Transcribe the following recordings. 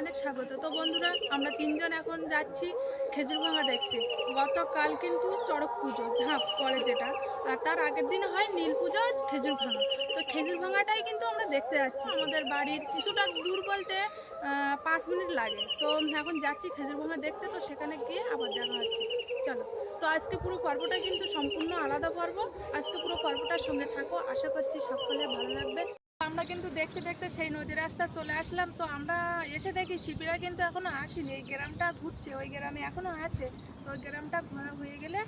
অনেক স্বাগত। তো বন্ধুরা, আমরা তিনজন এখন যাচ্ছি খেজুর ভাঙা দেখতে। গতকাল কিন্তু চড়ক পুজো, ঝাঁপ পরে যেটা। আর তার আগের দিন হয় নীল পুজো আর খেজুর ভাঙা তো খেজুর ভাঙাটাই কিন্তু আমরা দেখতে যাচ্ছি। আমাদের বাড়ির কিছুটা দূর বলতে পাঁচ মিনিট লাগে। তো এখন যাচ্ছি খেজুর ভাঙা দেখতে, তো সেখানে গিয়ে আবার দেখা হচ্ছে। চলো। তো আজকে পুরো পর্বটা কিন্তু সম্পূর্ণ আলাদা পর্ব। আজকে পুরো পর্বটার সঙ্গে থাকো। আশা করছি সকলে ভালো লাগবে। আমরা কিন্তু দেখতে দেখতে সেই নদী রাস্তা চলে আসলাম। তো আমরা এসে দেখি শিবিরা কিন্তু এখনও আসেনি। এই গ্রামটা ঘুরছে ওই গ্রামে এখনও আছে। তো ওই গ্রামটা ঘোরা হয়ে গেলে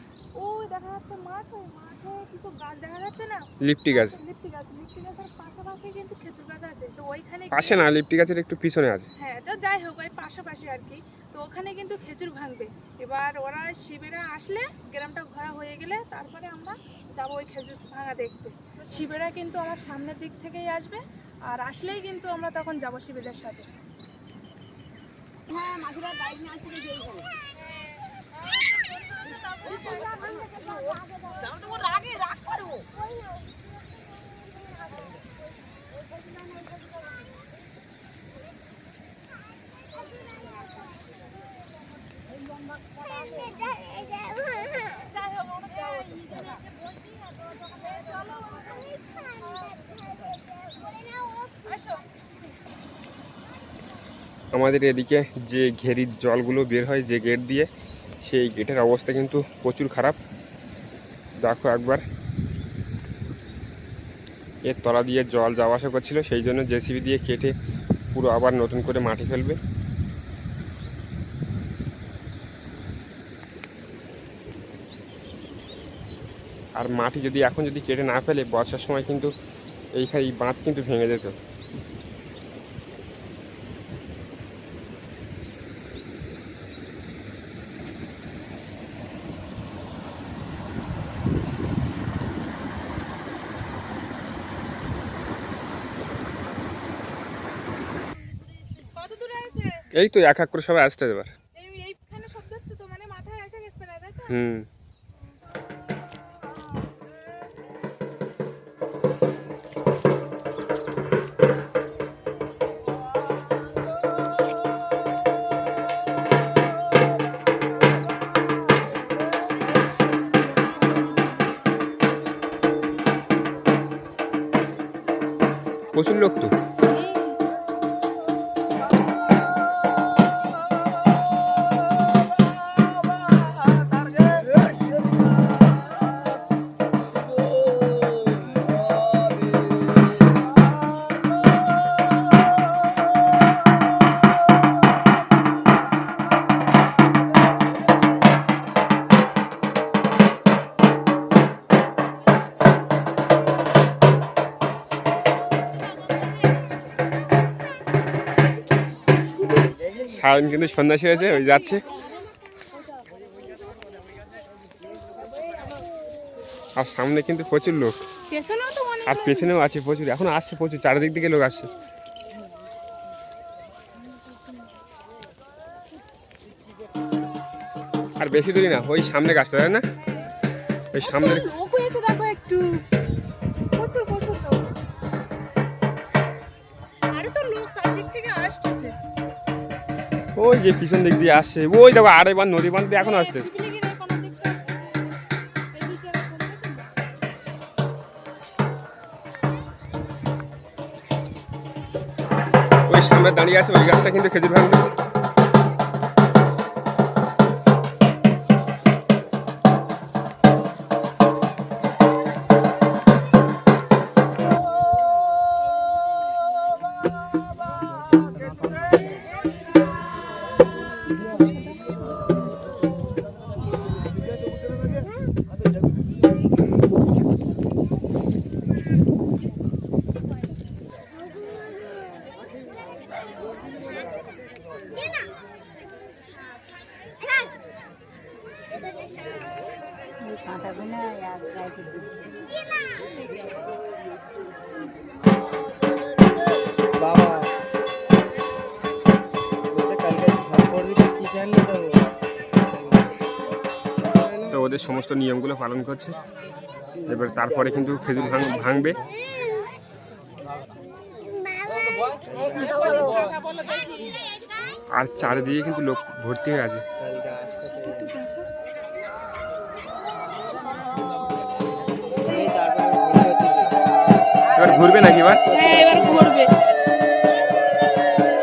ওই দেখা যাচ্ছে মাঠ ওই মাঠে কিছু গাছ দেখা যাচ্ছে না? লিপটি গাছ। লিপটি গাছ লিপটি গাছের পাশাপাশি কিন্তু খেজুর গাছ আছে। তো ওইখানে পাশে না লিপটি গাছের একটু পিছনে আছে। হ্যাঁ তো যাই হোক ওই পাশাপাশি আর কি। তো ওখানে কিন্তু খেজুর ভাঙবে। এবার ওরা শিবিরা আসলে গ্রামটা ঘোরা হয়ে গেলে তারপরে আমরা যাব ওই খেজুর ভাঙা দেখতে। শিবিরা কিন্তু আমার সামনের দিক থেকেই আসবে আর আসলেই কিন্তু আমরা তখন যাব শিবেদের সাথে। হ্যাঁ মাঝিরা বাইক নিয়ে আসলে যেই আমাদের এদিকে যে ঘেরির জলগুলো বের হয় যে গেট দিয়ে, সেই গেটের অবস্থা কিন্তু প্রচুর খারাপ। দেখো একবার। এর তলা দিয়ে জল যাওয়া আসা করছিল, সেই জন্য জেসিবি দিয়ে কেটে পুরো আবার নতুন করে মাটি ফেলবে। আর মাটি যদি এখন যদি কেটে না ফেলে, বর্ষার সময় কিন্তু এইখানে এই বাঁধ কিন্তু ভেঙে যেত কত দূরে আছে এই তো এক এক করে সবাই আসতে এবার। মানে হুম। প্রচুর লোক তো। সায়ন কিন্তু সন্ন্যাসী হয়েছে ওই যাচ্ছে। আর সামনে কিন্তু প্রচুর লোক। আর পেছনেও আছে প্রচুর এখন আসছে প্রচুর চারিদিক থেকে লোক আসছে। আর বেশি দূরই না ওই সামনে গাছটা তাই না? ওই সামনে দেখো একটু প্রচুর প্রচুর লোক। আরে তো লোক চারিদিক থেকে আসতেছে ওই যে পিছন দিক দিয়ে আসছে ওই দেখো, আরে বার নদী বান এখন দিকে। ওই সামনে দাঁড়িয়ে আছে, ওই গাছটা কিন্তু খেজুর ভাঙবে তো ওদের সমস্ত নিয়মগুলো পালন করছে। এবার তারপরে কিন্তু খেজুর ভাঙ ভাঙবে। আর চারিদিকে কিন্তু লোক ভর্তি হয়ে আছে। এবার ঘুরবে নাকি এবার? হ্যাঁ এবার ঘুরবে।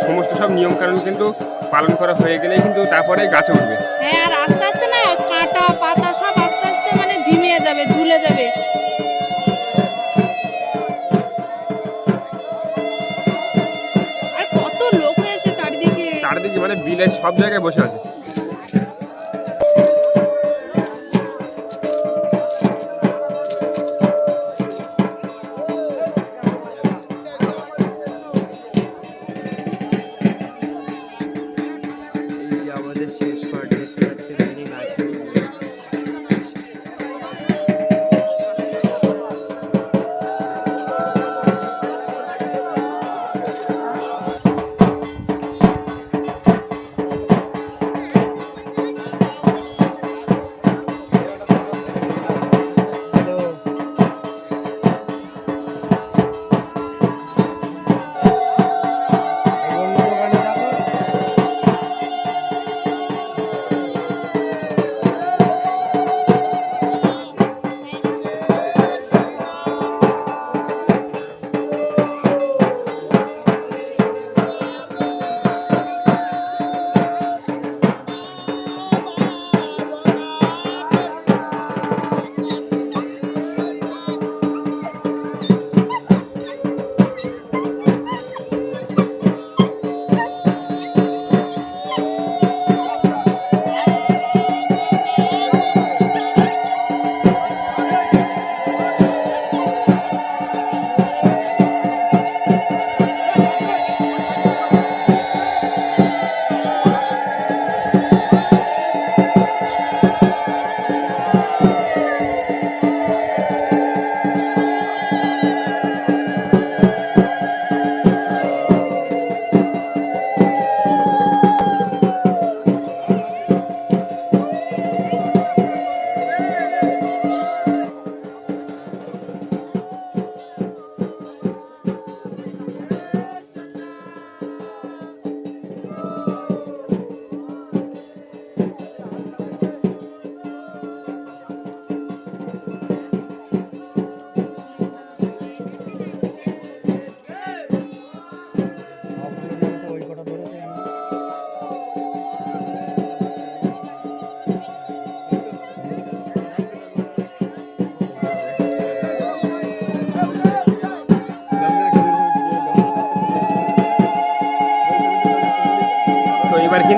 সমস্ত সব নিয়ম কানুন কিন্তু পালন করা হয়ে গেলে কিন্তু তারপরে গাছে উঠবে। হ্যাঁ আর আস্তে আস্তে না কাঁটা পাতা সব আস্তে আস্তে মানে ঝিমিয়ে যাবে ঝুলে যাবে। আর কত লোক হয়েছে চারিদিকে। চারিদিকে মানে বিলে সব জায়গায় বসে আছে।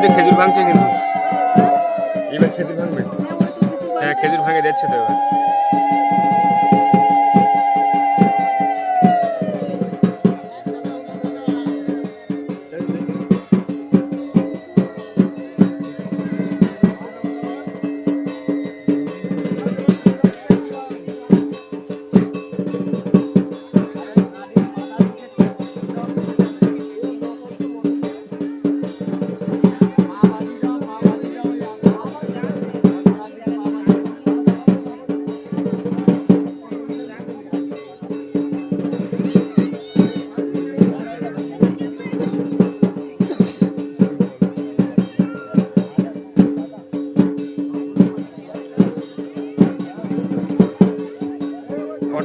কিন্তু খেজুর ভাঙছে কিন্তু। এবার খেজুর ভাঙবে? হ্যাঁ খেজুর ভাঙে যাচ্ছে তো এবার।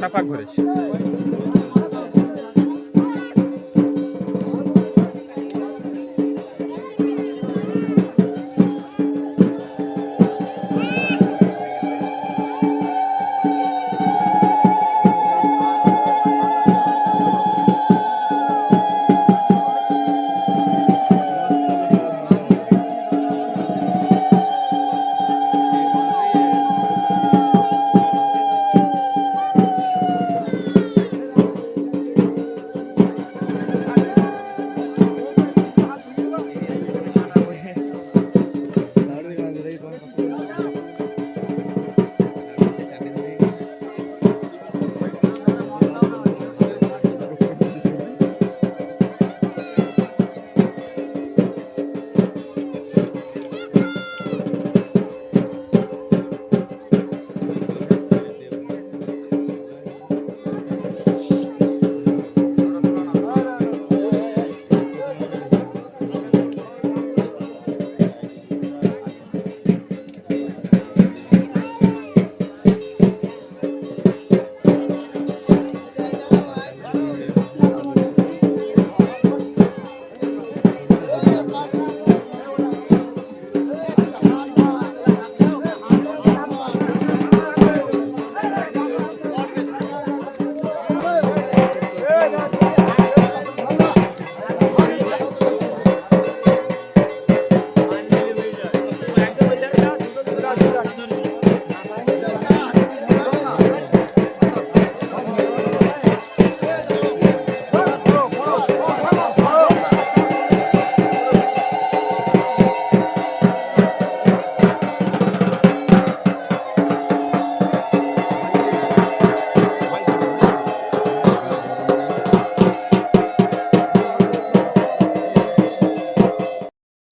কটা পাক ঘুরেছে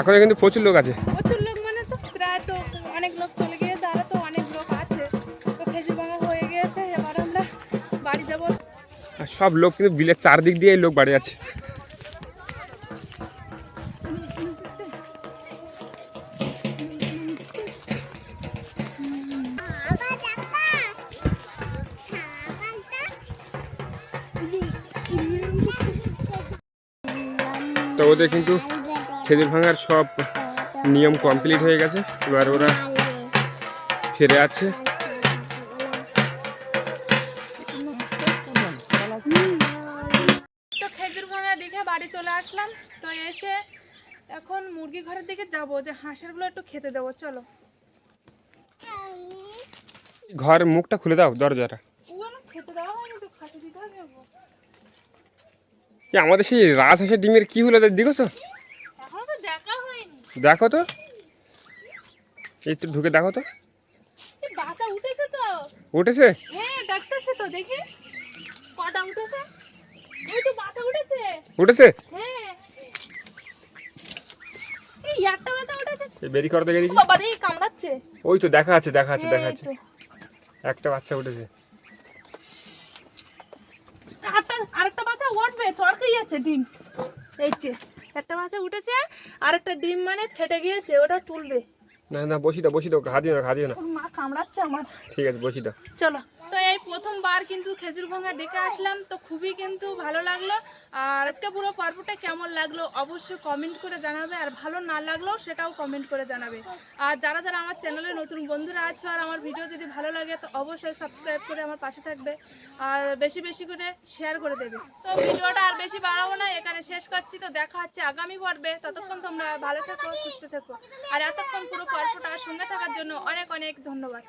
এখন কিন্তু প্রচুর লোক আছে। প্রচুর লোক মানে তো প্রায় তো অনেক লোক চলে গিয়েছে আরও তো অনেক লোক আছে। তো খেজুর ভাঙা হয়ে গিয়েছে এবার আমরা বাড়ি যাব। আর সব লোক কিন্তু বিলের চারদিক দিয়ে লোক বাড়ি আছে তো ওদের কিন্তু খেজুর ভাঙার সব নিয়ম কমপ্লিট হয়ে গেছে। এবার ওরা ফিরে আছে। তো খেজুর ভাঙা দেখে বাড়ি চলে আসলাম। তো এসে এখন মুরগি ঘরের দিকে যাব। যে হাঁসেরগুলো একটু খেতে দেবো। চলো। ঘর মুখটা খুলে দাও দরজাটা। খেতে। এ, আমাদের সেই রাজহাঁসের ডিমের কি হলো দেখছ এখনও তো দেখা হয়নি দেখো তো। এই তো ঢুকে দেখো তো। এই বাচ্চা উঠেছে তো। উঠেছে? হ্যাঁ ডাকতেছে তো দেখি। কটা উঠেছে? এই তো বাচ্চা উঠেছে। উঠেছে? হ্যাঁ। এই একটা বাচ্চা উঠেছে। এই বেরি করতে গেলে ওই তো দেখা আছে দেখা আছে দেখা হ্যাঁ, আছে একটা বাচ্চা উঠেছে। আরেকটা আরেকটা বাচ্চা উঠবে চড়কেই যাচ্ছে ডিম। এই একটা মাছে উঠেছে আর একটা ডিম মানে ফেটে গিয়েছে ওটা তুলবে। না না বসি দাও বসি দাও দিও না দিও না। মা কামড়াচ্ছে আমার। ঠিক আছে বসি দাও। চলো। প্রথমবার কিন্তু খেজুর ভাঙা ডেকে আসলাম, তো খুবই কিন্তু ভালো লাগল। আর আজকে পুরো পর্বটা কেমন লাগল অবশ্যই কমেন্ট করে জানাবে, আর ভালো না লাগলেও সেটাও কমেন্ট করে জানাবে। আর যারা যারা আমার চ্যানেলে নতুন বন্ধুরা আছে আর আমার ভিডিও যদি ভালো লাগে, তো অবশ্যই সাবস্ক্রাইব করে আমার পাশে থাকবে, আর বেশি বেশি করে শেয়ার করে দেবে। তো ভিডিওটা আর বেশি বাড়াবো না, এখানে শেষ করছি, তো দেখা হচ্ছে আগামী পর্বে। ততক্ষণ তোমরা ভালো থেকো, সুস্থ থেকো। আর এতক্ষণ পুরো পর্বটা সঙ্গে থাকার জন্য অনেক অনেক ধন্যবাদ।